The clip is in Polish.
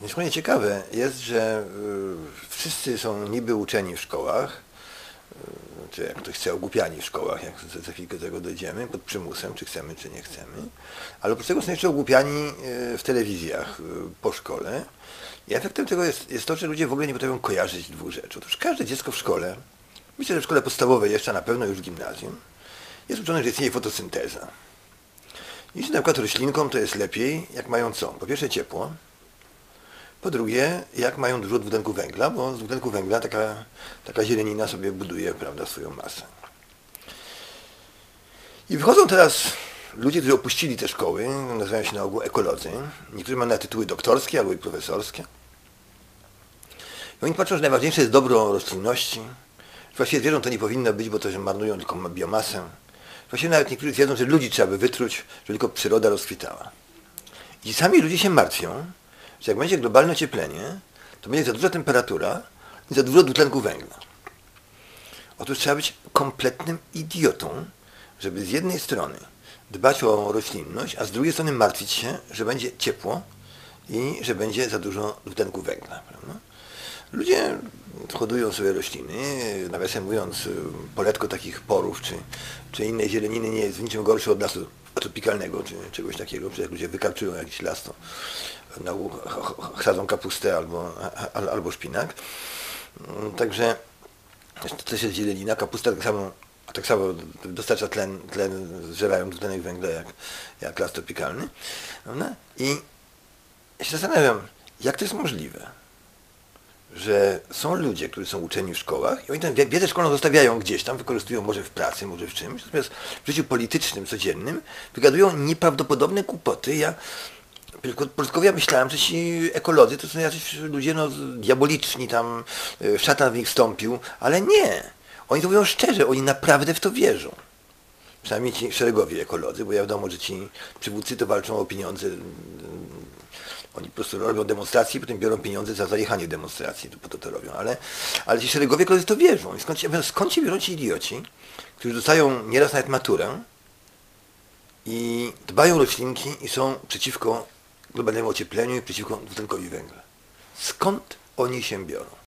Niesłychanie ciekawe jest, że y, wszyscy są niby uczeni w szkołach, y, czy jak ktoś chce ogłupiani w szkołach, jak za, chwilkę do tego dojdziemy, pod przymusem, czy chcemy, czy nie chcemy, ale oprócz tego są jeszcze ogłupiani y, w telewizjach po szkole. I efektem tego jest, jest to, że ludzie w ogóle nie potrafią kojarzyć dwóch rzeczy. Otóż każde dziecko w szkole, myślę, że w szkole podstawowej jeszcze, na pewno już w gimnazjum, jest uczone, że istnieje fotosynteza. I że na przykład roślinkom to jest lepiej, jak mają co? Po pierwsze ciepło, po drugie, jak mają dużo dwutlenku węgla, bo z dwutlenku węgla taka, taka zielenina sobie buduje prawda, swoją masę. I wychodzą teraz ludzie, którzy opuścili te szkoły, nazywają się na ogół ekolodzy. Niektórzy mają na tytuły doktorskie albo i profesorskie. I oni patrzą, że najważniejsze jest dobro roślinności. Właściwie zwierząt to nie powinno być, bo to, że marnują tylko biomasę. Właściwie nawet niektórzy twierdzą, że ludzi trzeba by wytruć, żeby tylko przyroda rozkwitała. I sami ludzie się martwią, że jak będzie globalne ocieplenie, to będzie za duża temperatura i za dużo dwutlenku węgla. Otóż trzeba być kompletnym idiotą, żeby z jednej strony dbać o roślinność, a z drugiej strony martwić się, że będzie ciepło i że będzie za dużo dwutlenku węgla. Prawda? Ludzie hodują sobie rośliny, nawiasem mówiąc, poletko takich porów czy, czy innej zieleniny nie jest w niczym gorsze od lasu tropikalnego czy czegoś takiego. Przecież ludzie wykarczują jakiś las, to na kapustę albo, al- albo szpinak. Mm, Także to też jest zielenina, kapusta tak samo, tak samo dostarcza tlen, tlen zżerają dwutlenek węgla jak, jak las tropikalny. Prawda? I ja się zastanawiam, jak to jest możliwe, że są ludzie, którzy są uczeni w szkołach i oni tę wi- wiedzę szkolną zostawiają gdzieś tam, wykorzystują może w pracy, może w czymś, natomiast w życiu politycznym, codziennym wygadują nieprawdopodobne kłopoty. Ja początkowo ja myślałem, że ci ekolodzy to są jacyś ludzie no, diaboliczni, tam y, szatan w nich wstąpił, ale nie. Oni to mówią szczerze, oni naprawdę w to wierzą. Przynajmniej ci szeregowi ekolodzy, bo ja wiadomo, że ci przywódcy to walczą o pieniądze. Oni po prostu robią demonstracje i potem biorą pieniądze za zajechanie demonstracji, to po to to robią. Ale, ale ci szeregowi ekolodzy w to wierzą. I skąd, się- skąd się biorą ci idioci, którzy dostają nieraz nawet maturę i dbają o roślinki i są przeciwko globalnemu ociepleniu i przeciwko dwutlenkowi węgla. Skąd oni się biorą?